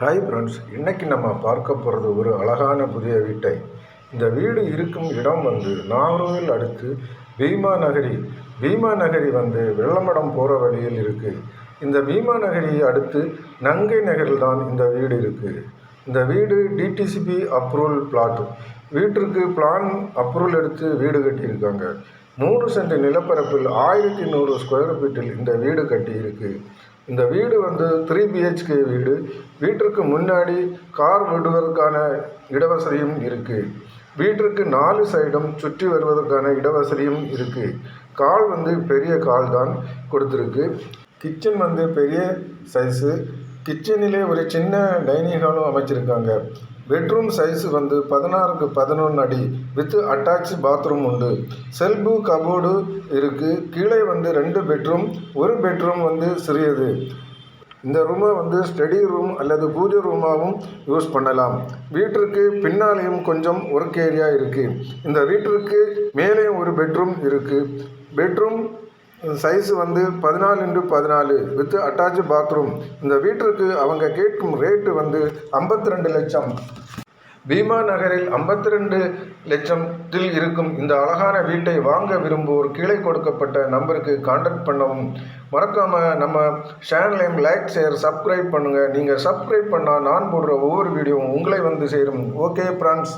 Hi friends இன்றைக்கி நம்ம பார்க்க போகிறது ஒரு அழகான புதிய வீட்டை. இந்த வீடு இருக்கும் இடம் வந்து நாகர்கோவில் அடுத்து பீமா நகரி. பீமா நகரி வந்து வெள்ளமடம் போகிற வழியில் இருக்குது இந்த பீமா நகரி அடுத்து நங்கை நகரில் தான் இந்த வீடு இருக்குது இந்த வீடு டிடிசிபி அப்ரூவல் பிளாட் வீட்டிற்கு பிளான் அப்ரூவல் எடுத்து வீடு கட்டியிருக்காங்க. மூணு சென்ட் நிலப்பரப்பில் ஆயிரத்தி நூறு ஸ்கொயர் ஃபீட்டில் இந்த வீடு கட்டியிருக்கு. இந்த வீடு வந்து த்ரீ பிஹெச்கே வீடு. வீட்டிற்கு முன்னாடி கார் விடுவதற்கான இடவசதியும் இருக்குது வீட்டிற்கு நாலு சைடும் சுற்றி வருவதற்கான இடவசதியும் இருக்குது கால் வந்து பெரிய கால் தான் கொடுத்துருக்கு. கிச்சன் வந்து பெரிய சைஸு கிச்சனிலே ஒரு சின்ன டைனிங் ஹாலும் அமைச்சிருக்காங்க. பெட்ரூம் சைஸ் வந்து பதினாறுக்கு பதினொன்று அடி வித் அட்டாச் பாத்ரூம் உண்டு. செல்பு கபோர்டு இருக்குது கீழே வந்து ரெண்டு பெட்ரூம் ஒரு பெட்ரூம் வந்து சிறியது. இந்த ரூமை வந்து ஸ்டடி ரூம் அல்லது பூஜை ரூமாகவும் யூஸ் பண்ணலாம். வீட்டிற்கு பின்னாலேயும் கொஞ்சம் ஒர்க் ஏரியா இருக்குது இந்த வீட்டிற்கு மேலேயும் ஒரு பெட்ரூம் இருக்குது பெட்ரூம் சைஸ் வந்து பதினாலு இன்டு பதினாலு வித் அட்டாச் பாத்ரூம் இந்த வீட்டிற்கு அவங்க கேட்கும் ரேட்டு வந்து ஐம்பத்தி ரெண்டு லட்சம். பீமா நகரில் ஐம்பத்தி ரெண்டு லட்சத்தில் இருக்கும் இந்த அழகான வீட்டை வாங்க விரும்புவோர் கீழே கொடுக்கப்பட்ட நம்பருக்கு காண்டாக்ட் பண்ணவும். மறக்காமல் நம்ம சேனலையும் லைக் ஷேர் சப்ஸ்கிரைப் பண்ணுங்கள் நீங்கள் சப்ஸ்கிரைப் பண்ணால் நான் போடுற ஒவ்வொரு வீடியோவும் உங்களை வந்து சேரும். Okay friends